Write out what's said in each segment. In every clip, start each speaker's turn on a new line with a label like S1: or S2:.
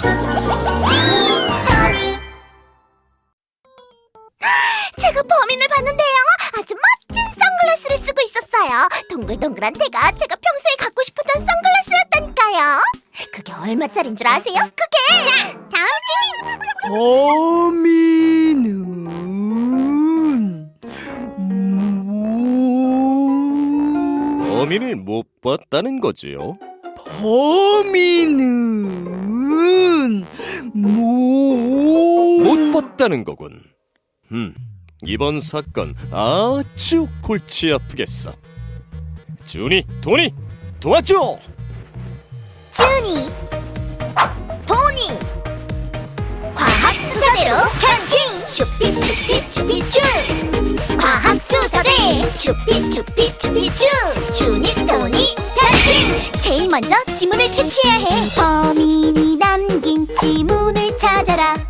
S1: 제가 범인을 봤는데요. 아주 멋진 선글라스를 쓰고 있었어요. 동글동글한 대가 제가 평소에 갖고 싶었던 선글라스였다니까요. 그게 얼마짜린 줄 아세요? 그게! 자, 다음 주민!
S2: 범인은 뭐...
S3: 범인을 못 봤다는 거지요.
S2: 범인은 뭐...
S3: 못 봤다는 거군. 음, 이번 사건 아주 골치 아프겠어. 준이, 도니, 도와줘!
S1: 준이! 도니! 과학 수사대로 변신! 쭈삐 쭈삐 쭈삐 쭈! 과학 수사대! 쭈삐 쭈삐 쭈삐 쭈! 준이, 도니, 변신! 제일 먼저 지문을 채취해야 해! 범인이 남긴 지문을 찾아라!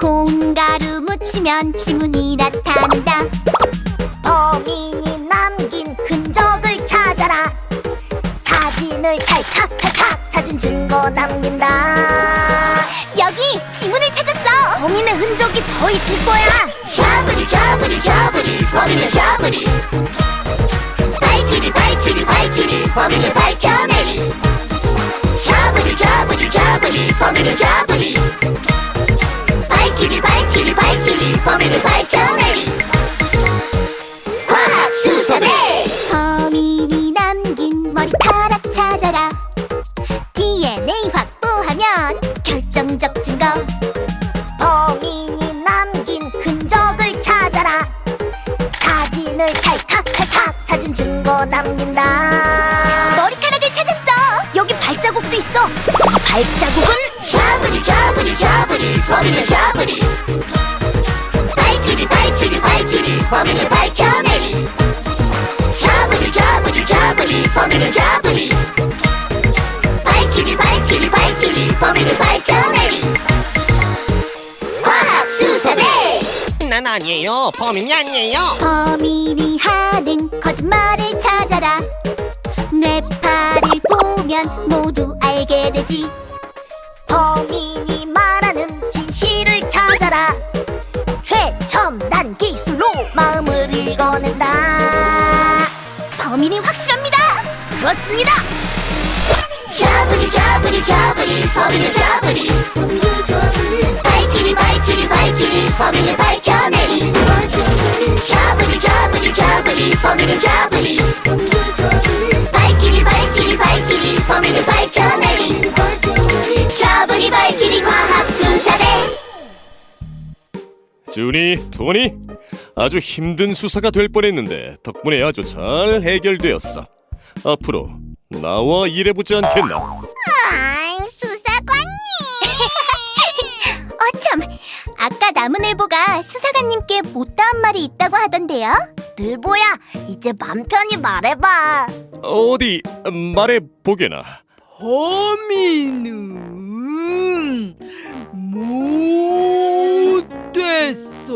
S1: 공가루 묻히면 지문이 나타난다! 범인이 남긴 흔적을 찾아라! 사진을 찰칵찰칵 사진 증거 남긴다. 여기 지문을 찾았어. 범인의 흔적이 더 있을 거야. 샤브리 샤브리 샤브리 범인을 샤브리. 발키리 발키리 발키리 범인을 밝혀내리. 샤브리 샤브리 샤브리 범인을 샤브리 머리카락 찾아라. DNA 확보하면 결정적 증거. 범인이 남긴 흔적을 찾아라. 사진을 찰칵찰칵 사진 증거 남긴다. 머리카락을 찾았어. 여기 발자국도 있어. 이 발자국은 샤브리 샤브리 샤브리. 범인을 샤브리. 발키리 발키리 발키리. 범인을 밝혀내리 샤브리 범인을 샤브리 발키리 발키리 발키리 범인을 밝혀내리. 과학 수사대.
S3: 난 아니에요. 범인이 아니에요.
S1: 범인이 하는 거짓말을 찾아라. 뇌파를 보면 모두 알게 되지. 범인이 말하는 진실을 찾아라. 최첨단 기술로 마음을 읽어낸다. 범인이 확실합니다 그렇습니다. 샤브리 샤브리 샤브리 범인을 샤브리. 발키리 발키리 발키리 범인을 밝혀내리. 샤브리 샤브리 샤브리 범인을 샤브리. 발키리 발키리 발키리 범인을 밝혀내리. 샤브리 발키리 과학 수사대.
S3: 준이, 도니, 아주 힘든 수사가 될 뻔했는데 덕분에 아주 잘 해결되었어. 앞으로 나와 일해보지 않겠나?
S1: 아이, 수사관님. 어참, 아까 나무늘보가 수사관님께 못다한 말이 있다고 하던데요. 늘보야, 이제 맘 편히 말해봐.
S3: 어디 말해 보게나.
S2: 범인은 못됐어.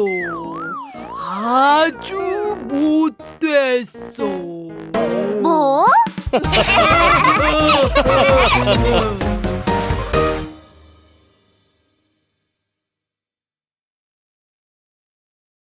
S2: 아주 못됐어.
S1: 뭐? 哈哈哈哈哈哈哈哈